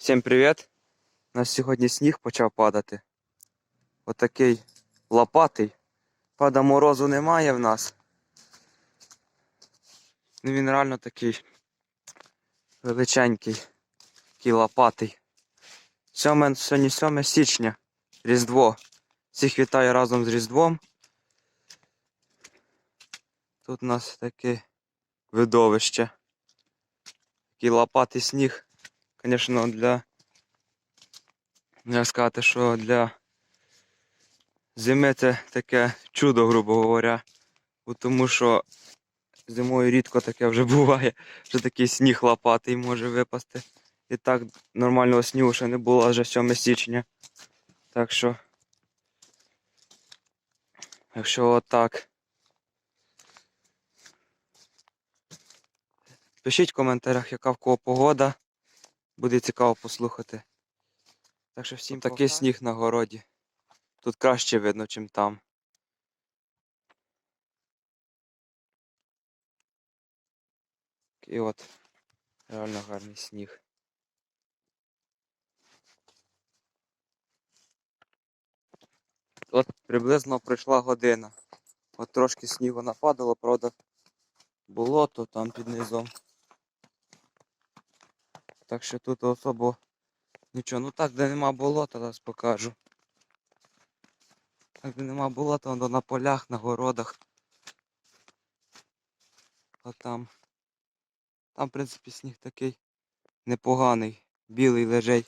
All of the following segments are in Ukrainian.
Всім привіт! У нас сьогодні сніг почав падати. Отакий лопатий. Пада морозу немає в нас. Ну він реально такий величенький, такий лопатий. Сьоме, сьогодні 7 січня, Різдво. Всіх вітаю разом з Різдвом. Тут у нас таке видовище. Такий лопатий сніг. Звісно, для. Як сказати, що для зими це таке чудо, грубо говоря. Тому що зимою рідко таке вже буває, що такий сніг лопатий може випасти. І так нормального снігу ще не було аж 7 січня. Так що. Якщо отак. Пишіть в коментарях, яка в кого погода. Буде цікаво послухати. Так що всім такий сніг на городі. Тут краще видно, чим там. І от реально гарний сніг. От приблизно пройшла година. От трошки снігу нападало, правда, болото там під низом. Так що тут особо нічого. Ну так, де нема болота, зараз покажу. Так, де нема болота, воно на полях, на городах. А там. Там, в принципі, сніг такий непоганий, білий лежить.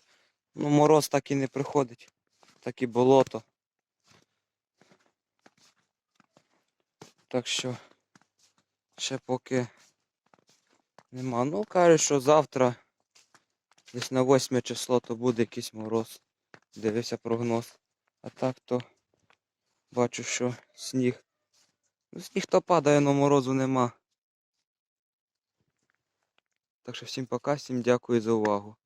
Ну, мороз так і не приходить. Так і болото. Так що ще поки нема. Ну, кажуть, що завтра десь на 8 число то буде якийсь мороз. Дивився прогноз. А так то бачу, що сніг. Ну, сніг то падає, але морозу нема. Так що всім пока, всім дякую за увагу.